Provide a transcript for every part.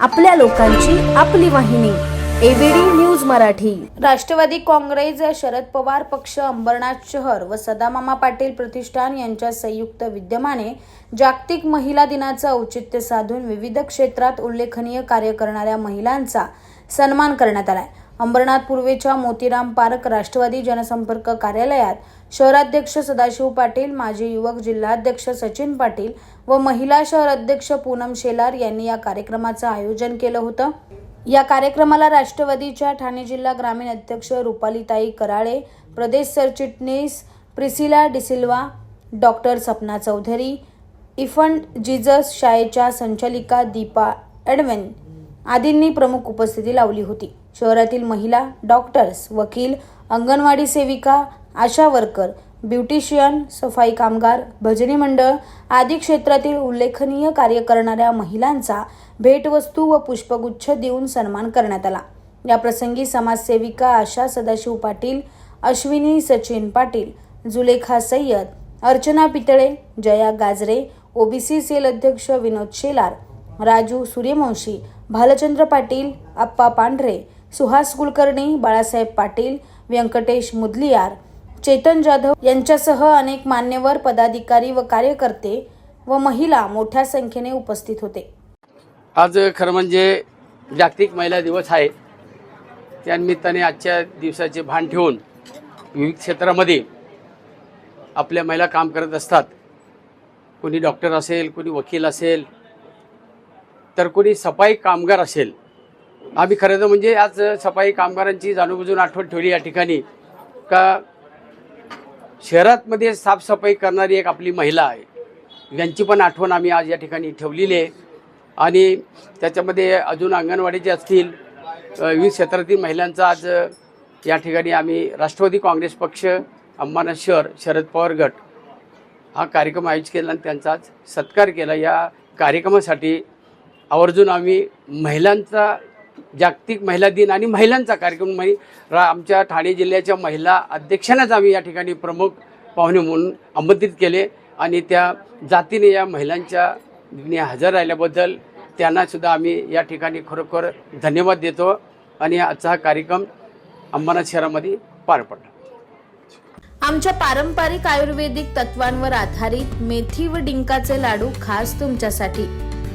आपल्या लोकांची आपली वाहिनी एबीडी न्यूज मराठी. राष्ट्रवादी काँग्रेस शरद पवार पक्ष अंबरनाथ शहर व सदामामा पाटील प्रतिष्ठान यांच्या संयुक्त विद्यमाने जागतिक महिला दिनाचं औचित्य साधून विविध क्षेत्रात उल्लेखनीय कार्य करणाऱ्या महिलांचा सन्मान करण्यात आलाय. अंबरनाथ पूर्वेच्या मोतीराम पार्क राष्ट्रवादी जनसंपर्क कार्यालयात शहराध्यक्ष सदाशिव पाटील माजी युवक जिल्हाध्यक्ष सचिन पाटील व महिला शहर अध्यक्ष पूनम शेलार यांनी या कार्यक्रमाचं आयोजन केलं होतं. या कार्यक्रमाला राष्ट्रवादीच्या ठाणे जिल्हा ग्रामीण अध्यक्ष रुपालीताई कराळे प्रदेश सरचिटणीस Priscilla D'Silva doctor Sapna Chaudhari infant Jesus शाळेच्या संचालिका दीपा एडवेन आदींनी प्रमुख उपस्थिती लावली होती. शहरातील महिला डॉक्टर्स वकील अंगणवाडी सेविका आशा वर्कर ब्युटिशियन सफाई कामगार भजनी मंडळ आदी क्षेत्रातील उल्लेखनीय कार्य करणाऱ्या महिलांचा भेटवस्तू व पुष्पगुच्छ देऊन सन्मान करण्यात आला. या प्रसंगी समाजसेविका आशा सदाशिव पाटील अश्विनी सचिन पाटील जुलेखा सय्यद अर्चना पितळे जया गाजरे ओबीसी सेल अध्यक्ष विनोद शेलार राजू सूर्यवंशी भालचंद्र पाटील आप्पा पांढरे सुहास कुलकर्णी बाळासाहेब पाटील व्यंकटेश मुदलियार चेतन जाधव यांच्यासह अनेक मान्यवर पदाधिकारी व कार्यकर्ते व महिला मोठ्या संख्येने उपस्थित होते. आज खरं म्हणजे जागतिक महिला दिवस आहे. त्यानिमित्ताने आजच्या दिवसाचे भान ठेवून विविध क्षेत्रामध्ये आपल्या महिला काम करत असतात. कोणी डॉक्टर असेल कोणी वकील असेल तर कोणी सफाई कामगार असेल आम्ही खरं तर म्हणजे आज सफाई कामगारांची जाणूनबुजून आठवण ठेवली या ठिकाणी. का शहरातमध्ये साफसफाई करणारी एक आपली महिला आहे. यांची पण आठवण आम्ही आज या ठिकाणी ठेवलेली आहे. आणि त्याच्यामध्ये अजून अंगणवाडीचे असतील विविध क्षेत्रातील महिलांचा आज या ठिकाणी आम्ही राष्ट्रवादी काँग्रेस पक्ष अंबाना शहर शरद पवार गट हा कार्यक्रम आयोजित केला आणि त्यांचा आज सत्कार केला. या कार्यक्रमासाठी आवर्जून आम्ही महिलांचा जागतिक महिला दिन आणि महिलांचा कार्यक्रम म्हणजे रा आमच्या ठाणे जिल्ह्याच्या महिला अध्यक्षांनाच आम्ही या ठिकाणी प्रमुख पाहुणे म्हणून आमंत्रित केले. आणि त्या जातीने या महिलांच्या हजर राहिल्याबद्दल त्यांनासुद्धा आम्ही या ठिकाणी खरोखर धन्यवाद देतो. आणि आजचा हा कार्यक्रम अंबरनाथ शहरामध्ये पार पडला. आमच्या पारंपरिक आयुर्वेदिक तत्वांवर आधारित मेथी व डिंकाचे लाडू खास तुमच्यासाठी.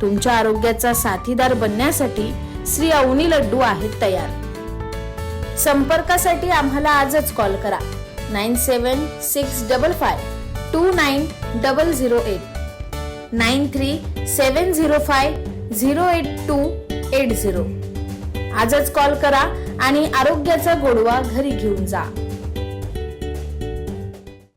तुमच्या आरोग्याचा साथीदार बनण्यासाठी श्री अवनी लड्डू आहेत तयार. संपर्कासाठी आम्हाला आजच कॉल करा. Nine seven six double five two nine double zero eight. Nine three seven zero five zero eight two eight zero. आजच कॉल करा आणि आरोग्याचा गोडवा घरी घेऊन जा.